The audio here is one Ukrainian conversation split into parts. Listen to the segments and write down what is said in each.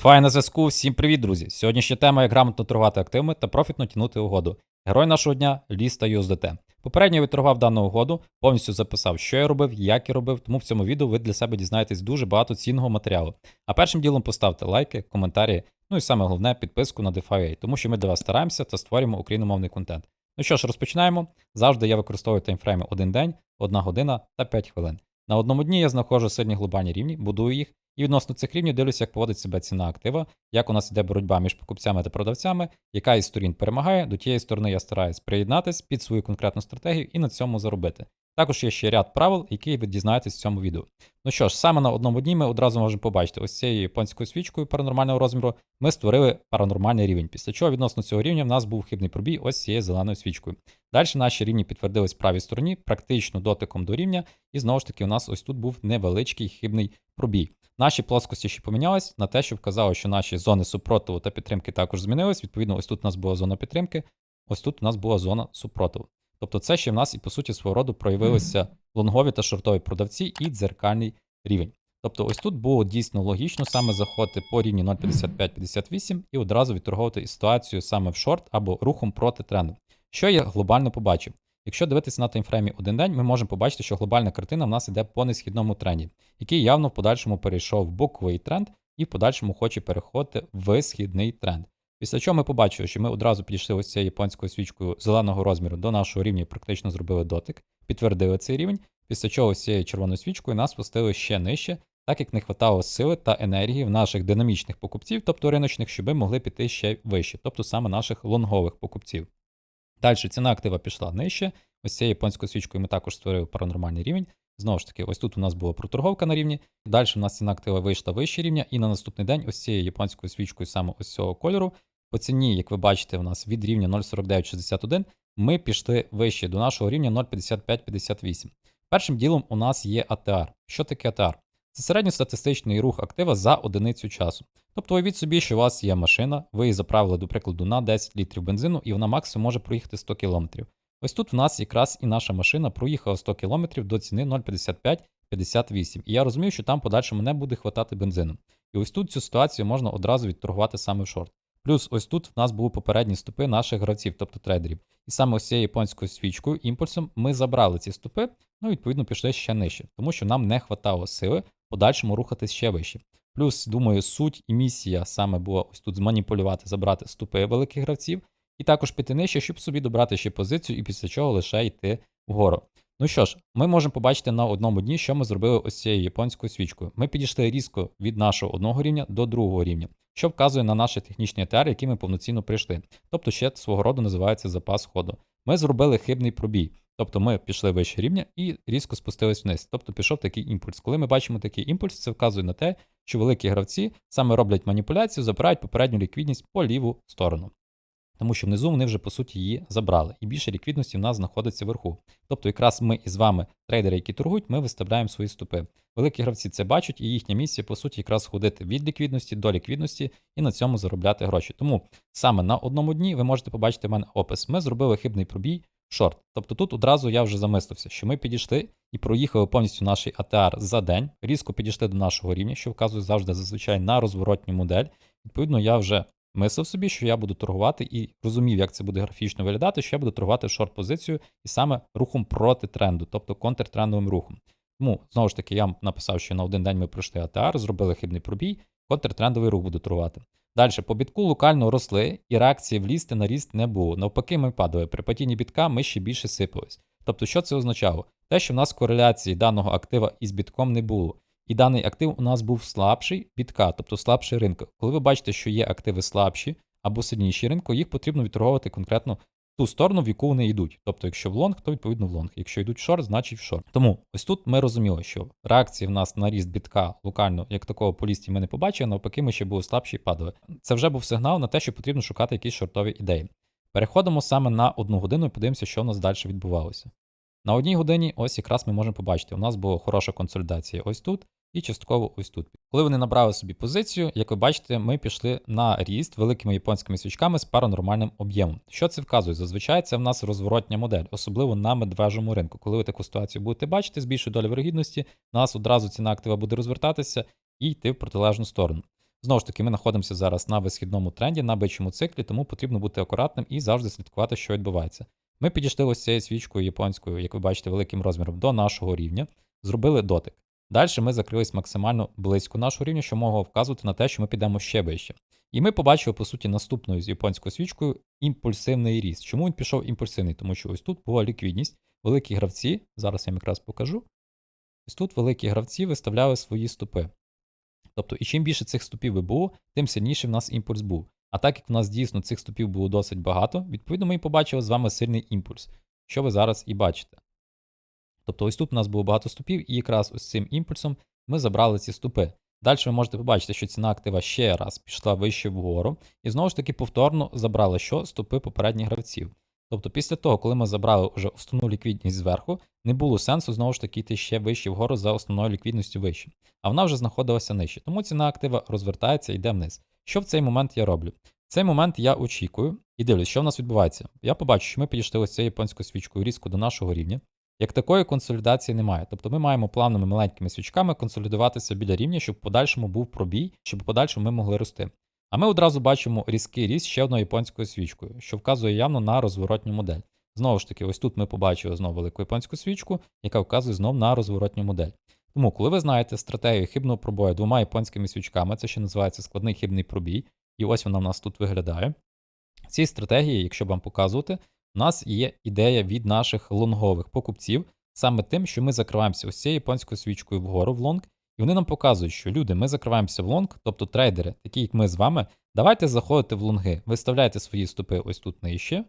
Фай на зв'язку, всім привіт, друзі! Сьогоднішня тема як грамотно торгувати активами та профітно тягнути угоду. Герой нашого дня Ліс та USDT. Попередньо я відторгував дану угоду, повністю записав, що я робив, як я робив, тому в цьому відео ви для себе дізнаєтесь дуже багато цінного матеріалу. А першим ділом поставте лайки, коментарі, ну і саме головне підписку на DeFi, тому що ми для вас стараємося та створюємо україномовний контент. Ну що ж, розпочинаємо. Завжди я використовую таймфрейми один день, одна година та 5 хвилин. На одному дні я знаходжу сильні глобальні рівні, будую їх, і відносно цих рівнів дивлюся, як поводить себе ціна актива, як у нас іде боротьба між покупцями та продавцями, яка із сторін перемагає, до тієї сторони я стараюсь приєднатись під свою конкретну стратегію і на цьому заробити. Також є ще ряд правил, які ви дізнаєтесь в цьому відео. Ну що ж, саме на одному дні ми одразу можемо побачити, ось цією японською свічкою паранормального розміру ми створили паранормальний рівень, після чого відносно цього рівня в нас був хибний пробій ось цією зеленою свічкою. Далі наші рівні підтвердились в правій стороні, практично дотиком до рівня, і знову ж таки у нас ось тут був невеличкий хибний пробій. Наші плоскості ще помінялись на те, що вказало, що наші зони супротиву та підтримки також змінились. Відповідно, ось тут у нас була зона підтримки, ось тут у нас була зона супротиву. Тобто це ще в нас і по суті свого роду проявилися лонгові та шортові продавці і дзеркальний рівень. Тобто, ось тут було дійсно логічно саме заходити по рівні 0,55-58 і одразу відторговувати ситуацію саме в шорт або рухом проти тренду. Що я глобально побачив? Якщо дивитися на таймфреймі один день, ми можемо побачити, що глобальна картина в нас іде по несхідному тренді, який явно в подальшому перейшов в боковий тренд і в подальшому хоче переходити в східний тренд. Після чого ми побачили, що ми одразу підійшли ось цією японською свічкою зеленого розміру до нашого рівня, практично зробили дотик, підтвердили цей рівень, після чого ось цією червоною свічкою нас спустили ще нижче, так як не хватало сили та енергії в наших динамічних покупців, тобто риночних, щоб ми могли піти ще вище, тобто саме наших лонгових покупців. Далі ціна актива пішла нижче. Ось цією японською свічкою ми також створили паранормальний рівень. Знову ж таки, ось тут у нас була проторговка на рівні. Далі у нас ціна актива вийшла вище рівня, і на наступний день ось цією японською свічкою саме ось цього кольору. По ціні, як ви бачите, у нас від рівня 0,4961 ми пішли вище до нашого рівня 0,5558. Першим ділом у нас є ATR. Що таке ATR? Це середньостатистичний рух актива за одиницю часу. Тобто уявіть собі, що у вас є машина, ви її заправили, до прикладу, на 10 літрів бензину, і вона максимум може проїхати 100 км. Ось тут в нас якраз і наша машина проїхала 100 км до ціни 0,5558. І я розумію, що там подальшому не буде хватати бензину. І ось тут цю ситуацію можна одразу відторгувати саме в шорт. Плюс ось тут в нас були попередні ступи наших гравців, тобто трейдерів. І саме ось цією японською свічкою, імпульсом, ми забрали ці ступи, ну і відповідно пішли ще нижче, тому що нам не хватало сили подальшому рухатись ще вище. Плюс, думаю, суть і місія саме була ось тут зманіпулювати, забрати ступи великих гравців, і також піти нижче, щоб собі добрати ще позицію, і після чого лише йти вгору. Ну що ж, ми можемо побачити на одному дні, що ми зробили ось цією японською свічкою. Ми підійшли різко від нашого одного рівня до другого рівня, що вказує на наші технічні АТР, які ми повноцінно прийшли. Тобто ще свого роду називається запас ходу. Ми зробили хибний пробій. Тобто ми пішли вище рівня і різко спустились вниз. Тобто пішов такий імпульс. Коли ми бачимо такий імпульс, це вказує на те, що великі гравці саме роблять маніпуляцію, забирають попередню ліквідність по ліву сторону. Тому що внизу вони вже по суті її забрали, і більше ліквідності в нас знаходиться вверху. Тобто, якраз ми із вами, трейдери, які торгують, ми виставляємо свої стопи. Великі гравці це бачать, і їхня місія, по суті, якраз ходити від ліквідності до ліквідності і на цьому заробляти гроші. Тому саме на одному дні ви можете побачити в мене опис. Ми зробили хибний пробій шорт. Тобто тут одразу я вже замислився, що ми підійшли і проїхали повністю наш АТР за день, різко підійшли до нашого рівня, що вказує завжди зазвичай на розворотню модель. Відповідно, я вже мислив собі, що я буду торгувати і розумів, як це буде графічно виглядати, що я буду торгувати шорт-позицію і саме рухом проти тренду, тобто контртрендовим рухом. Тому, знову ж таки, я написав, що на один день ми пройшли АТР, зробили хибний пробій, контртрендовий рух буду торгувати. Далі, по бітку локально росли, і реакції влізти на ріст не було. Навпаки, ми падали. При падінні бітка ми ще більше сипались. Тобто, що це означало? Те, що в нас кореляції даного актива із бітком не було. І даний актив у нас був слабший бітка, тобто слабший ринку. Коли ви бачите, що є активи слабші або сильніші ринку, їх потрібно відторговувати конкретно ту сторону, в яку вони йдуть. Тобто, якщо в лонг, то відповідно в лонг. Якщо йдуть в шорт, значить в шорт. Тому ось тут ми розуміли, що реакції в нас на ріст бітка локально, як такого по лісті ми не побачили, навпаки, ми ще були слабші і падали. Це вже був сигнал на те, що потрібно шукати якісь шортові ідеї. Переходимо саме на одну годину і подивимося, що у нас далі відбувалося. На одній годині, ось якраз ми можемо побачити, у нас була хороша консолідація ось тут і частково ось тут. Коли вони набрали собі позицію, як ви бачите, ми пішли на ріст великими японськими свічками з паранормальним об'ємом. Що це вказує? Зазвичай це в нас розворотня модель, особливо на медвежому ринку. Коли ви таку ситуацію будете бачити з більшою долею у нас одразу ціна актива буде розвертатися і йти в протилежну сторону. Знову ж таки, ми знаходимося зараз на висхідному тренді, на бичому циклі, тому потрібно бути акуратним і завжди слідкувати, що відбувається. Ми підійшли ось цією свічкою японською, як ви бачите, великим розміром до нашого рівня, зробили дотик. Далі ми закрились максимально близько нашого рівня, що могло вказувати на те, що ми підемо ще вище. І ми побачили, по суті, наступною з японською свічкою імпульсивний ріст. Чому він пішов імпульсивний? Тому що ось тут була ліквідність, великі гравці, зараз я вам якраз покажу. Ось тут великі гравці виставляли свої стопи. Тобто, і чим більше цих стопів би було, тим сильніше в нас імпульс був. А так як в нас дійсно цих стопів було досить багато, відповідно, ми і побачили з вами сильний імпульс, що ви зараз і бачите. Тобто, ось тут у нас було багато стопів, і якраз ось цим імпульсом ми забрали ці стопи. Далі ви можете побачити, що ціна актива ще раз пішла вище вгору, і знову ж таки повторно забрали що стопи попередніх гравців. Тобто, після того, коли ми забрали вже основну ліквідність зверху, не було сенсу знову ж таки йти ще вище вгору за основною ліквідністю вище. А вона вже знаходилася нижче. Тому ціна актива розвертається і йде вниз. Що в цей момент я роблю? В цей момент я очікую і дивлюсь, що в нас відбувається. Я побачу, що ми підійшли ось цією японською свічкою різко до нашого рівня. Як такої консолідації немає. Тобто ми маємо плавними маленькими свічками консолідуватися біля рівня, щоб в подальшому був пробій, щоб в подальшому ми могли рости. А ми одразу бачимо різкий ріст ще одною японською свічкою, що вказує явно на розворотню модель. Знову ж таки, ось тут ми побачили знову велику японську свічку, яка вказує знову на розворотню модель. Тому, коли ви знаєте стратегію хибного пробою двома японськими свічками, це ще називається складний хибний пробій, і ось вона в нас тут виглядає. В цій стратегії, якщо вам показувати, у нас є ідея від наших лонгових покупців, саме тим, що ми закриваємося ось японською свічкою вгору в лонг, і вони нам показують, що люди, ми закриваємося в лонг, тобто трейдери, такі як ми з вами, давайте заходити в лонги, виставляйте свої стопи ось тут нижче,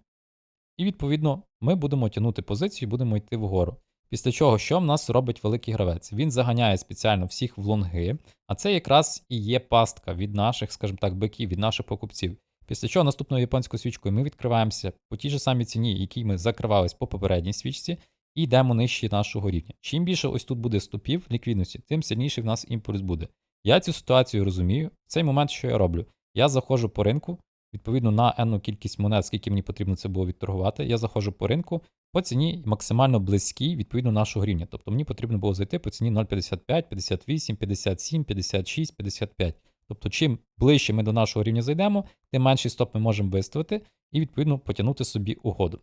і відповідно ми будемо тягнути позицію і будемо йти вгору. Після чого, що в нас робить великий гравець? Він заганяє спеціально всіх в лонги, а це якраз і є пастка від наших, скажімо так, биків, від наших покупців. Після чого наступною японською свічкою ми відкриваємося по тій же самій ціні, якій ми закривались по попередній свічці, і йдемо нижче нашого рівня. Чим більше ось тут буде стопів ліквідності, тим сильніший в нас імпульс буде. Я цю ситуацію розумію. В цей момент, що я роблю? Я заходжу по ринку, відповідно на енну кількість монет, скільки мені потрібно це було відторгувати. Я заходжу по ринку по ціні максимально близькій відповідно нашого рівня. Тобто мені потрібно було зайти по ціні 0,55, 58, 57, 56, 55. Тобто, чим ближче ми до нашого рівня зайдемо, тим менший стоп ми можемо виставити і, відповідно, потягнути собі угоду.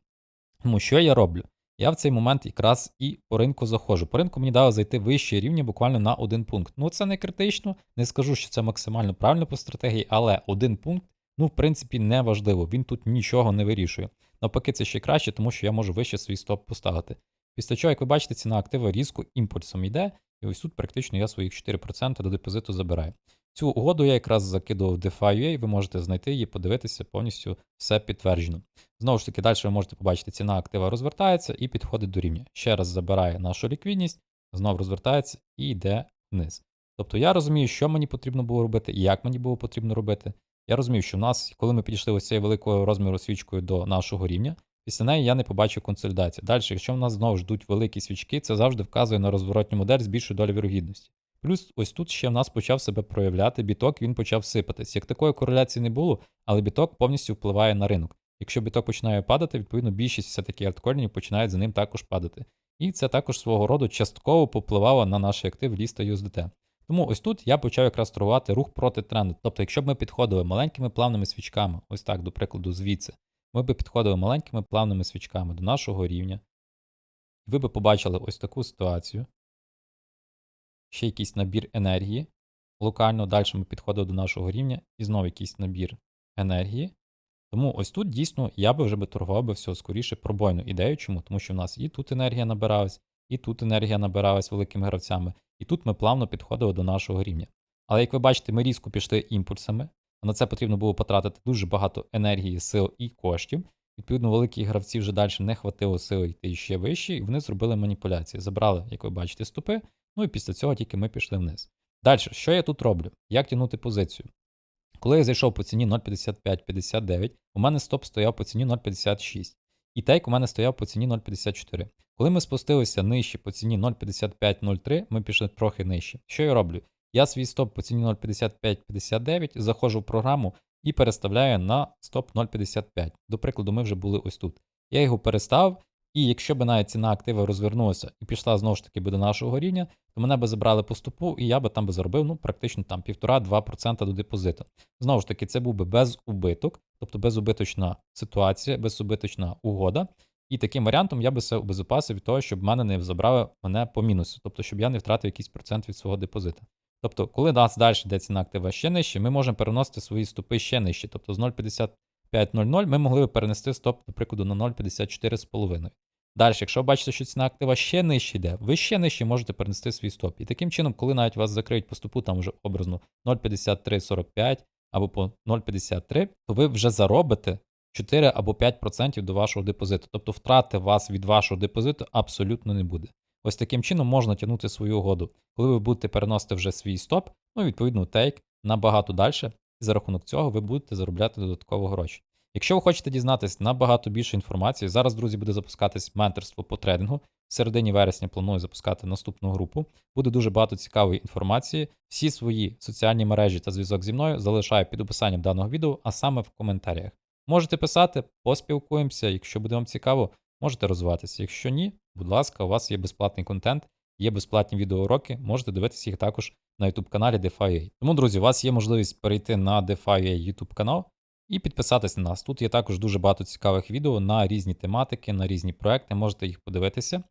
Тому що я роблю? Я в цей момент якраз і по ринку заходжу. По ринку мені дало зайти вище рівня буквально на один пункт. Ну, це не критично, не скажу, що це максимально правильно по стратегії, але один пункт, ну, в принципі, не важливо. Він тут нічого не вирішує. Навпаки, це ще краще, тому що я можу вище свій стоп поставити. Після чого, як ви бачите, ціна актива різко імпульсом йде, і ось тут практично я своїх 4% до депозиту забираю. Цю угоду я якраз закидував в DeFi.ua, ви можете знайти її, подивитися, повністю все підтверджено. Знову ж таки, далі ви можете побачити, ціна актива розвертається і підходить до рівня. Ще раз забирає нашу ліквідність, знову розвертається і йде вниз. Тобто я розумію, що мені потрібно було робити і як мені було потрібно робити. Я розумію, що в нас, коли ми підійшли ось цією великою розміру свічкою до нашого рівня, після неї я не побачив консолідації. Далі, якщо в нас знову ждуть великі свічки, це завжди вказує на розворотню модель з більшою долею вірогідності. Плюс ось тут ще в нас почав себе проявляти біток, він почав сипатись. Як такої кореляції не було, але біток повністю впливає на ринок. Якщо біток починає падати, відповідно більшість все-таки альткоїнів починають за ним також падати. І це також свого роду частково попливало на наш актив ліста USDT. Тому ось тут я почав якраз торгувати рух проти тренду. Тобто, якщо б ми підходили маленькими плавними свічками, ось так, до прикладу, звідси, ми б підходили маленькими плавними свічками до нашого рівня, ви б побачили ось таку ситуацію ще якийсь набір енергії. Локально далі ми підходили до нашого рівня і знову якийсь набір енергії. Тому ось тут дійсно я би вже би торгував би все скоріше пробойну ідею. Чому? Тому що в нас і тут енергія набиралась, і тут енергія набиралась великими гравцями, і тут ми плавно підходили до нашого рівня. Але як ви бачите, ми різко пішли імпульсами, на це потрібно було потратити дуже багато енергії, сил і коштів. Відповідно, великі гравці вже далі не хватило сили йти ще вище, і вони зробили маніпуляції. Забрали, як ви бачите, стопи, Ну і після цього тільки ми пішли вниз. Далі, що я тут роблю? Як тягнути позицію? Коли я зайшов по ціні 0,5559, у мене стоп стояв по ціні 0,56. І тейк у мене стояв по ціні 0,54. Коли ми спустилися нижче по ціні 0,5503, ми пішли трохи нижче. Що я роблю? Я свій стоп по ціні 0,5559 заходжу в програму і переставляю на стоп 0,55. До прикладу, ми вже були ось тут. Я його перестав І якщо б навіть ціна актива розвернулася і пішла знову ж таки би до нашого рівня, то мене би забрали по стопу, і я би там би заробив ну, практично там 1,5-2% до депозиту. Знову ж таки, це був би без убиток, тобто безубиточна ситуація, безубиточна угода. І таким варіантом я би себе обезопасив від того, щоб мене не забрали мене по мінусу, тобто щоб я не втратив якийсь процент від свого депозиту. Тобто, коли нас далі йде ціна актива ще нижче, ми можемо переносити свої стопи ще нижче. Тобто з 0,5500 ми могли б перенести стоп, до прикладу, на 0,54,5. Далі, якщо бачите, що ціна актива ще нижче йде, ви ще нижче можете перенести свій стоп. І таким чином, коли навіть вас закриють по стопу, там вже образно 0,5345 або по 0,53, то ви вже заробите 4 або 5% до вашого депозиту. Тобто втрати вас від вашого депозиту абсолютно не буде. Ось таким чином можна тягнути свою угоду. Коли ви будете переносити вже свій стоп, ну відповідно тейк набагато далі, і за рахунок цього ви будете заробляти додатково гроші. Якщо ви хочете дізнатись набагато більше інформації, зараз, друзі, буде запускатись менторство по трейдингу. В середині вересня планую запускати наступну групу. Буде дуже багато цікавої інформації. Всі свої соціальні мережі та зв'язок зі мною залишаю під описанням даного відео, а саме в коментарях. Можете писати, поспілкуємося. Якщо буде вам цікаво, можете розвиватися. Якщо ні, будь ласка, у вас є безплатний контент, є безплатні відеоуроки, можете дивитися їх також на YouTube каналі DeFi.ua. Тому, друзі, у вас є можливість перейти на DeFi.ua YouTube канал і підписатись на нас. Тут є також дуже багато цікавих відео на різні тематики, на різні проекти, можете їх подивитися.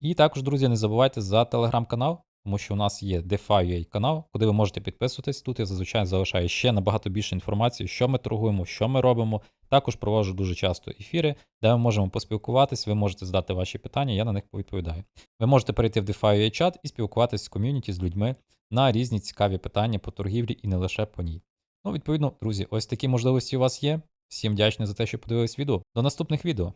І також, друзі, не забувайте за телеграм-канал, тому що у нас є DeFi.ua канал, куди ви можете підписуватись. Тут я зазвичай залишаю ще набагато більше інформації, що ми торгуємо, що ми робимо. Також проводжу дуже часто ефіри, де ми можемо поспілкуватись, ви можете задати ваші питання, я на них повідповідаю. Ви можете перейти в DeFi.ua чат і спілкуватися з ком'юніті, з людьми на різні цікаві питання по торгівлі і не лише по ній. Ну, відповідно, друзі, ось такі можливості у вас є. Всім вдячний за те, що подивились відео. До наступних відео.